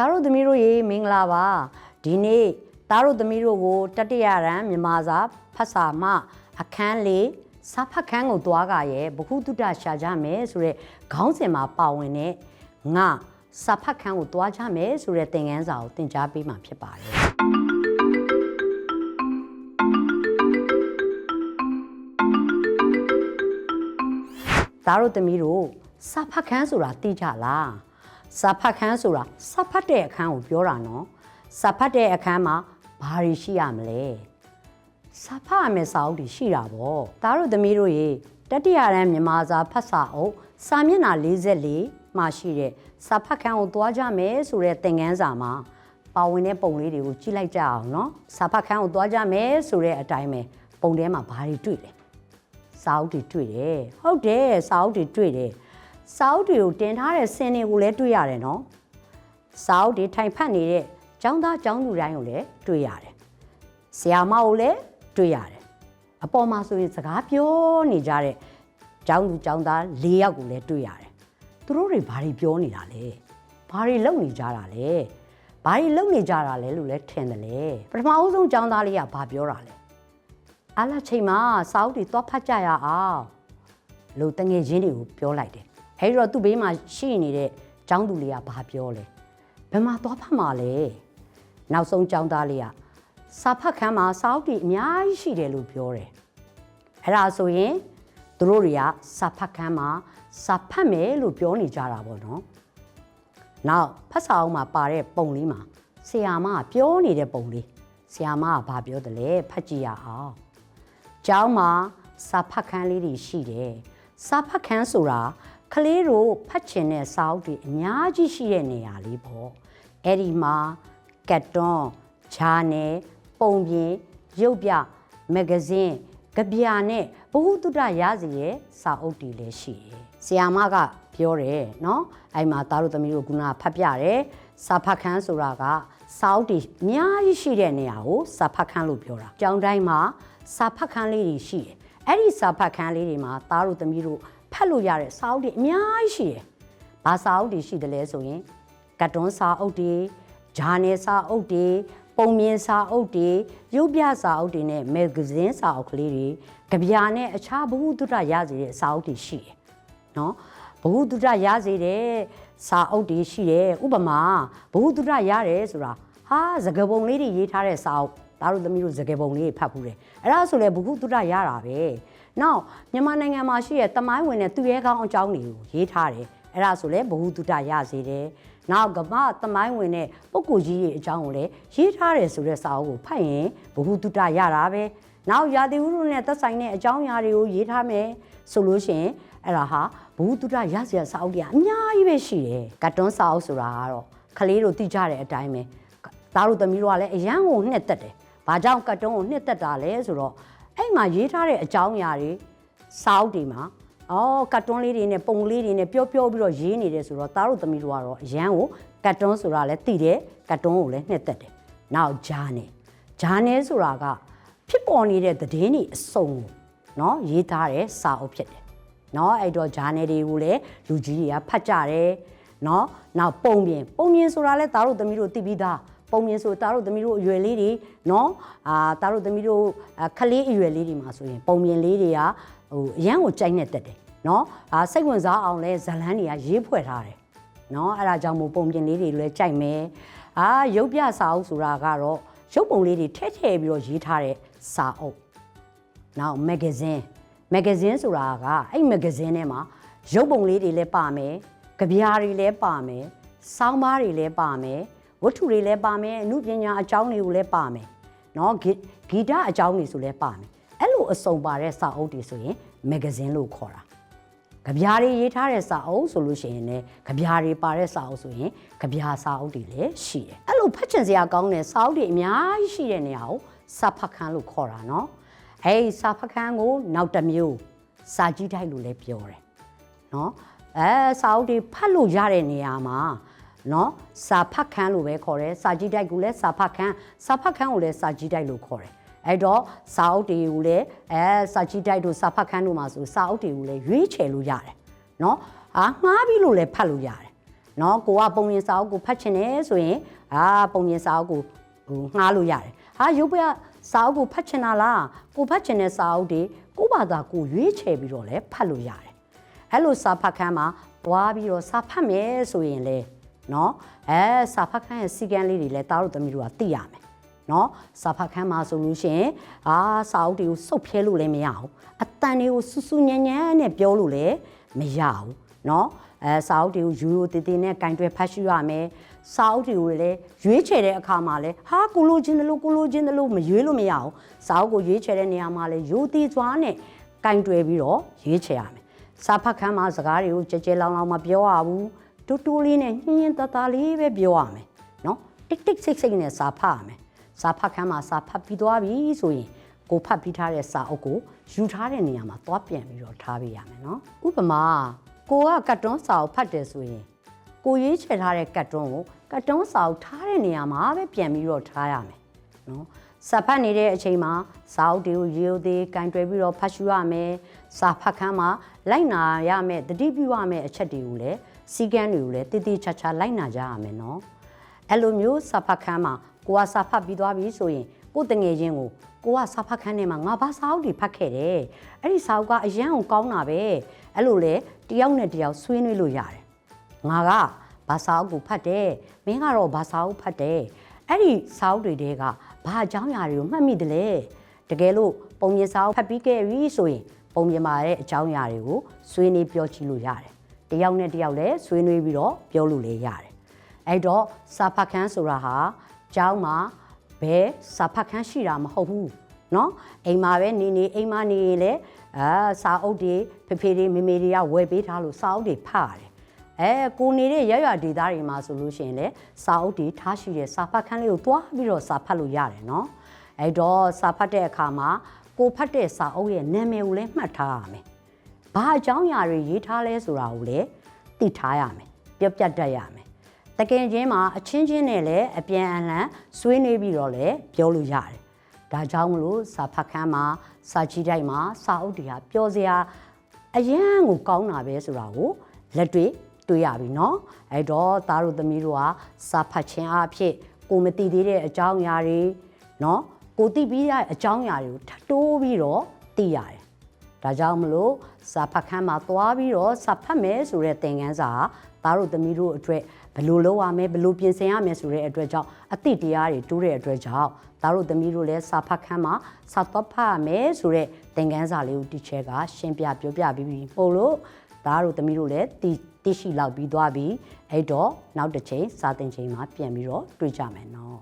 သားတို့သမီးတို့ရေမင်္ဂလာပါဒီနေ့သားတို့သမီးတို့ကိုတတိယရန်မြန်မာစာဖတ်စာမှအခန်းလေးစာဖတ်ခန်းကိုသွားကြရဲ့ဘ ഹു တုတ္တရှာကြမယ်ဆိုတဲ့ခေါင်းစဉ်မှာပါဝင်တဲ့ငါစာဖတ်ခန်းကိုသွားကြမယ်ဆိုတဲ့သင်ခန်းစာကိုသင်ကြားပေးမှာဖြစ်ပါတယ်သားတို့သမီးတို့စာဖတ်ခန်းဆိုတာသိကြလား စာဖတ်ခန်းဆိုတာစာဖတ်တဲ့အခန်းကိုပြောတာနော်စာဖတ်တဲ့အခန်းမှာဘာတွေရှိရမလဲစာဖတ်ရမယ့်စာအုပ်တွေရှိတာပေါ့သားတို့သမီးတို့ရေတတိယရန်မြန်မာစာဖတ်စာအုပ်စာမျက်နှာ44မှာရှိတဲ့စာဖတ်ခန်းကိုသွားကြမယ်ဆိုတဲ့သင်ခန်းစာမှာပါဝင်တဲ့ပုံလေးတွေကိုကြည့်လိုက်ကြအောင်နော်စာဖတ်ခန်းကိုသွားကြမယ်ဆိုတဲ့အတိုင်းပဲပုံထဲမှာဘာတွေတွေ့လဲစာအုပ်တွေတွေ့တယ်ဟုတ်တယ်စာအုပ်တွေတွေ့တယ် စာအုပ်တွေကိုတင်ထားတဲ့ဆင်းတွေကိုလည်းတွေ့ရတယ်နော်စာအုပ်တွေထိုင်ဖတ်နေတဲ့ကျောင်းသားကျောင်းသူတိုင်းကိုလည်းတွေ့ရတယ်ဆရာမကိုလည်းတွေ့ရတယ်အပေါ်မှာဆိုရင်စကားပြောနေကြတဲ့ကျောင်းသူကျောင်းသား၄ယောက်ကိုလည်းတွေ့ရတယ်သူတို့တွေဘာတွေပြောနေတာလဲဘာတွေလုပ်နေကြတာလဲဘာတွေလုပ်နေကြတာလဲလို့လည်းထင်တယ်လေပထမအဆုံးကျောင်းသားလေးကဘာပြောတာလဲအားလားချိန်မှာစာအုပ်တွေသွားဖတ်ကြရအောင်လို့တငယ်ချင်းတွေကိုပြောလိုက်တယ် အဲဒီတော့သူ့ဘေးမှာရှိနေတဲ့ចောင်းသူလေးကဘာပြောလဲဘယ်မှာသွားဖတ်မှာလဲနောက်ဆုံးចောင်းသားလေးကစာဖတ်ခန်းမှာစာအုပ်တွေအများကြီးရှိတယ်လို့ပြောတယ်အဲ့ဒါဆိုရင်သူတို့တွေကစာဖတ်ခန်းမှာစာဖတ်မယ်လို့ပြောနေကြတာပေါ့နော်နောက်ဖတ်စာအုပ်မှာပါတဲ့ပုံလေးမှာဆီယာမကပြောနေတဲ့ပုံလေးဆီယာမကဘာပြောတယ်လဲဖတ်ကြည့်ရအောင်ကျောင်းမှာစာဖတ်ခန်းလေးတွေရှိတယ်။စာဖတ်ခန်းဆိုတာ ကလေးတို့ဖတ်ချင်တဲ့စာအုပ်တွေအများကြီးရှိတဲ့နေရာလေးပေါ့။အဲ့ဒီမှာကတ်တွန်း၊ဂျာနယ်၊ပုံပြင်၊ရုပ်ပြ၊မဂ္ဂဇင်း၊ကြပြနဲ့ဘ ഹു တုတ္တရစီရဲ့စာအုပ်တွေလည်းရှိတယ်။ဆီယာမကပြောတယ်နော်။အဲ့မှာသားတို့သမီးတို့ကဖတ်ပြတယ်။စာဖတ်ခန်းဆိုတာကစာအုပ်တွေအများကြီးရှိတဲ့နေရာကိုစာဖတ်ခန်းလို့ပြောတာ။ကျောင်းတိုင်းမှာစာဖတ်ခန်းလေးတွေရှိတယ်။အဲ့ဒီစာဖတ်ခန်းလေးတွေမှာသားတို့သမီးတို့ ဖတ်လို့ရတဲ့စာအုပ်တွေအများကြီးရှိတယ်။ဘာစာအုပ်တွေရှိတယ်လဲဆိုရင်ကတ်တွန်းစာအုပ်တွေဂျာနယ်စာအုပ်တွေပုံမြင်စာအုပ်တွေရုပ်ပြစာအုပ်တွေနဲ့မဂ္ဂဇင်းစာအုပ်ကလေးတွေကြပြာနဲ့အခြားဘဟုတုတရစေတဲ့စာအုပ်တွေရှိတယ်။နော်ဘဟုတုတရစေတဲ့စာအုပ်တွေရှိတယ်။ဥပမာဘဟုတုတရတယ်ဆိုတာဟာစကပုံလေးတွေရေးထားတဲ့စာအုပ်ဒါတို့သမီးတို့စကပုံလေးဖတ်ဘူးတယ်။အဲ့ဒါဆိုလေဘဟုတုတရတာပဲ။ ။နောက်မြန်မာနိုင်ငံမှာရှိတဲ့တမိုင်းဝင်တဲ့သူရဲကောင်းအကြောင်းတွေကိုရေးထားတယ်။အဲ့ဒါဆိုလဲဘဟုတုတရစေတယ်။နောက်ကမ္ဘာတမိုင်းဝင်တဲ့ပုဂ္ဂိုလ်ကြီးရဲ့အကြောင်းကိုလည်းရေးထားတယ်ဆိုတဲ့စာအုပ်ကိုဖတ်ရင်ဘဟုတုတရတာပဲ။နောက်ရာသီဥတုနဲ့သက်ဆိုင်တဲ့အကြောင်းအရာတွေကိုရေးထားမယ်ဆိုလို့ရှိရင်အဲ့ဒါဟာဘဟုတုတရစရာစာအုပ်တွေအများကြီးပဲရှိတယ်။ကတ်တွန်းစာအုပ်ဆိုတာကတော့ကလေးတို့သိကြတဲ့အတိုင်းပဲ။သားတို့သမီးတို့ကလည်းအရန်ကိုနှစ်သက်တယ်။ဘာကြောင့်ကတ်တုံးကိုနှစ်သက်တာလဲဆိုတော့ အဲ့မှာရေးထားတဲ့အကြောင်းအရာတွေစာအုပ်တွေမှာအော်ကတ်တွန်းလေးတွေနဲ့ပုံလေးတွေနဲ့ပြောပြောပြီးတော့ရေးနေတယ်ဆိုတော့သားတို့သမီးတို့ကတော့အရန်ကိုကတ်တွန်းဆိုတာလည်းသိတယ်ကတ်တွန်းကိုလည်းနှစ်သက်တယ်။နောက်ဂျာနယ်ဂျာနယ်ဆိုတာကဖြစ်ပေါ်နေတဲ့သတင်းတွေအစုံကိုနော်ရေးထားတဲ့စာအုပ်ဖြစ်တယ်။နော်အဲ့တော့ဂျာနယ်တွေကိုလည်းလူကြီးတွေကဖတ်ကြတယ်။နော်နောက်ပုံပြင်ပုံပြင်ဆိုတာလည်းသားတို့သမီးတို့သိပြီးသား ပုံမြင်ဆိုတားတို့သမီးတို့အရွယ်လေးတွေနော်အာတားတို့သမီးတို့ခလေးအရွယ်လေးတွေမှာဆိုရင်ပုံမြင်လေးတွေကဟိုအရန်ကိုကြိုက်နေတတ်တယ်နော်အာစိတ်ဝင်စားအောင်လဲဇလန်းတွေကရေးဖွဲ့ထားတယ်နော်အဲ့ဒါကြောင့်မို့ပုံပြင်လေးတွေလည်းကြိုက်မယ်အာရုပ်ပြစာအုပ်ဆိုတာကတော့ရုပ်ပုံလေးတွေထည့်ထည့်ပြီးတော့ရေးထားတဲ့စာအုပ်နောက်မဂ္ဂဇင်းမဂ္ဂဇင်းဆိုတာကအဲ့မဂ္ဂဇင်းထဲမှာရုပ်ပုံလေးတွေလည်းပါမယ်ကြပြားတွေလည်းပါမယ်စောင်းပါးတွေလည်းပါမယ် ဝတ္ထုတွေလည်းပါမယ်အမှုပညာအကြောင်းတွေကိုလည်းပါမယ်နော်ဂီတအကြောင်းတွေဆိုလည်းပါမယ်အဲ့လိုအစုံပါတဲ့စာအုပ်တွေဆိုရင်မဂ္ဂဇင်းလို့ခေါ်တာကြပြားတွေရေးထားတဲ့စာအုပ်ဆိုလို့ရှိရင်လည်းကြပြားတွေပါတဲ့စာအုပ်ဆိုရင်ကြပြားစာအုပ်တွေလည်းရှိတယ်အဲ့လိုဖတ်ချင်စရာကောင်းတဲ့စာအုပ်တွေအများကြီးရှိတဲ့နေရာကိုစာဖတ်ခန်းလို့ခေါ်တာနော်အဲ့ဒီစာဖတ်ခန်းကိုနောက်တစ်မျိုးစာကြည့်တိုက်လို့လည်းပြောတယ်နော်အဲစာအုပ်တွေဖတ်လို့ရတဲ့နေရာမှာ နော်စာဖတ်ခန်းလို့ပဲခေါ်တယ်စာကြီးတိုက်ကိုလည်းစာဖတ်ခန်းစာဖတ်ခန်းကိုလည်းစာကြီးတိုက်လို့ခေါ်တယ်အဲ့တော့စာအုပ်တွေကိုလည်းအဲစာကြီးတိုက်တို့စာဖတ်ခန်းတို့မှာဆိုစာအုပ်တွေကိုလည်းရွေးချယ်လို့ရတယ်နော်အာငှားပြီးလို့လည်းဖတ်လို့ရတယ်နော်ကိုကပုံရင်စာအုပ်ကိုဖတ်ချင်တယ်ဆိုရင်အာပုံရင်စာအုပ်ကိုဟိုငှားလို့ရတယ်ဟာရုပ်ပြစာအုပ်ကိုဖတ်ချင်တာလားကိုဖတ်ချင်တဲ့စာအုပ်တွေကိုဘာသာကိုရွေးချယ်ပြီးတော့လည်းဖတ်လို့ရတယ်အဲ့လိုစာဖတ်ခန်းမှာတွားပြီးတော့စာဖတ်မယ်ဆိုရင်လေ နော်အဲစာဖတ်ခန်းရဲ့စီကံလေးတွေလည်းတားတို့သမီးတို့ကသိရမယ်နော်စာဖတ်ခန်းမှာဆိုလို့ရှိရင်အာစာအုပ်တွေကိုစုပ်ဖြဲလို့လည်းမရဘူးအတန်တွေကိုစူးစူးညံ့ညံ့နဲ့ပြောလို့လည်းမရဘူးနော်အဲစာအုပ်တွေကိုယူရိုတည်တည်နဲ့ကင်တွယ်ဖတ်ရှုရမယ်စာအုပ်တွေကိုလည်းရွေးချယ်တဲ့အခါမှာလည်းဟာကိုလိုချင်းတယ်လို့ကိုလိုချင်းတယ်လို့မရွေးလို့မရဘူးစာအုပ်ကိုရွေးချယ်တဲ့နေရာမှာလည်းရိုတည်စွာနဲ့ကင်တွယ်ပြီးတော့ရွေးချယ်ရမယ်စာဖတ်ခန်းမှာစကားတွေကိုကြဲကြဲလောင်လောင်မပြောရဘူး တူတူလေးနဲ့ညှင်းညင်းတတလေးပဲပြောရမယ်နော်တိတ်တိတ်ဆိတ်ဆိတ်နဲ့စာဖတ်ရမယ်စာဖတ်ခန်းမှာစာဖတ်ပြီးသွားပြီဆိုရင်ကိုဖတ်ပြီးထားတဲ့စာအုပ်ကိုယူထားတဲ့နေရာမှာသွားပြန်ပြီးတော့ထားပေးရမယ်နော်ဥပမာကိုကကတ်တွန်းစာအုပ်ဖတ်တယ်ဆိုရင်ကိုရေးချယ်ထားတဲ့ကတ်တွန်းကိုကတ်တွန်းစာအုပ်ထားတဲ့နေရာမှာပဲပြန်ပြီးတော့ထားရမယ်နော်စာဖတ်နေတဲ့အချိန်မှာစာအုပ်တွေကိုရေုပ်သေးကင်တွယ်ပြီးတော့ဖတ်ရှုရမယ်စာဖတ်ခန်းမှာလိုက်နာရမယ်တတိပြုရမယ်အချက်တွေကိုလည်း စီကံတွေကိုလည်းတည်တည်ချာချာလိုက်နာကြရမယ်နော်အဲ့လိုမျိုးစာဖတ်ခန်းမှာကိုကစာဖတ်ပြီးသွားပြီဆိုရင်ကိုတငယ်ချင်းကိုကိုကစာဖတ်ခန်းထဲမှာငါဘာစာအုပ်တွေဖတ်ခဲ့တယ်အဲ့ဒီစာအုပ်ကအရန်ကိုကောင်းတာပဲအဲ့လိုလေတယောက်နဲ့တယောက်ဆွေးနွေးလို့ရတယ်ငါကဘာစာအုပ်ကိုဖတ်တယ်မင်းကတော့ဘာစာအုပ်ဖတ်တယ်အဲ့ဒီစာအုပ်တွေတဲကဘာအကြောင်းအရာတွေကိုမှတ်မိတယ်လေတကယ်လို့ပုံမြင်စာအုပ်ဖတ်ပြီးခဲ့ပြီဆိုရင်ပုံမြင်ပါတဲ့အကြောင်းအရာတွေကိုဆွေးနွေးပြောကြည့်လို့ရတယ် တယောက်နဲ့တယောက်လည်းဆွေးနွေးပြီးတော့ပြောလို့လည်းရတယ် အဲ့တော့စာဖတ်ခန်းဆိုတာဟာကျောင်းမှာဘယ်စာဖတ်ခန်းရှိတာမဟုတ်ဘူးเนาะအိမ်မှာပဲနေနေအိမ်မှာနေရင်လေအာစာအုပ်တွေဖေဖေတွေမေမေတွေကဝယ်ပေးထားလို့စာအုပ်တွေဖတ်ရတယ်အဲကိုနေတဲ့ရရဒေသတွေမှာဆိုလို့ရှိရင်လေစာအုပ်တွေထားရှိတဲ့စာဖတ်ခန်းလေးကိုတွားပြီးတော့စာဖတ်လို့ရတယ်เนาะအဲ့တော့စာဖတ်တဲ့အခါမှာကိုဖတ်တဲ့စာအုပ်ရဲ့နာမည်ကိုလည်းမှတ်ထားရမယ် ဘာအကြောင်းအရာတွေရေးထားလဲဆိုတာကိုလည်းသိထားရမယ်ပြတ်ပြတ်တတ်ရမယ် တကယ်ချင်းမှာအချင်းချင်းနဲ့လည်းအပြန်အလှန်ဆွေးနွေးပြီးတော့လည်းပြောလို့ရတယ်။ဒါကြောင့်မလို့စာဖတ်ခန်းမှာစာကြည့်တိုက်မှာစာအုပ်တွေကပြောစရာအရန်ကိုကောင်းတာပဲဆိုတာကိုလက်တွေ့တွေ့ရပြီเนาะအဲ့တော့သားတို့သမီးတို့ကစာဖတ်ခြင်းအဖြစ်ကိုမသိသေးတဲ့အကြောင်းအရာတွေเนาะကိုသိပြီးတဲ့အကြောင်းအရာတွေကိုထပ်တိုးပြီးတော့သိရတယ် ဒါကြောင့်မလို့စာဖတ်ခန်းမှာသွားပြီးတော့စာဖတ်မယ်ဆိုတဲ့သင်ခန်းစာကသားတို့သမီးတို့အတွက်ဘယ်လိုလုပ်ရမလဲဘယ်လိုပြင်ဆင်ရမလဲဆိုတဲ့အတွက်ကြောင့်အသိတရားတွေတိုးတဲ့အတွက်ကြောင့်သားတို့သမီးတို့လည်းစာဖတ်ခန်းမှာစာတော့ဖတ်ရမယ်ဆိုတဲ့သင်ခန်းစာလေးကိုတီချဲကရှင်းပြပြောပြပြီးပြီပို့လို့သားတို့သမီးတို့လည်းသိသိရှိလောက်ပြီးသွားပြီအဲ့တော့နောက်တစ်ချိန်စာသင်ချိန်မှာပြန်ပြီးတော့တွေ့ကြမယ်နော်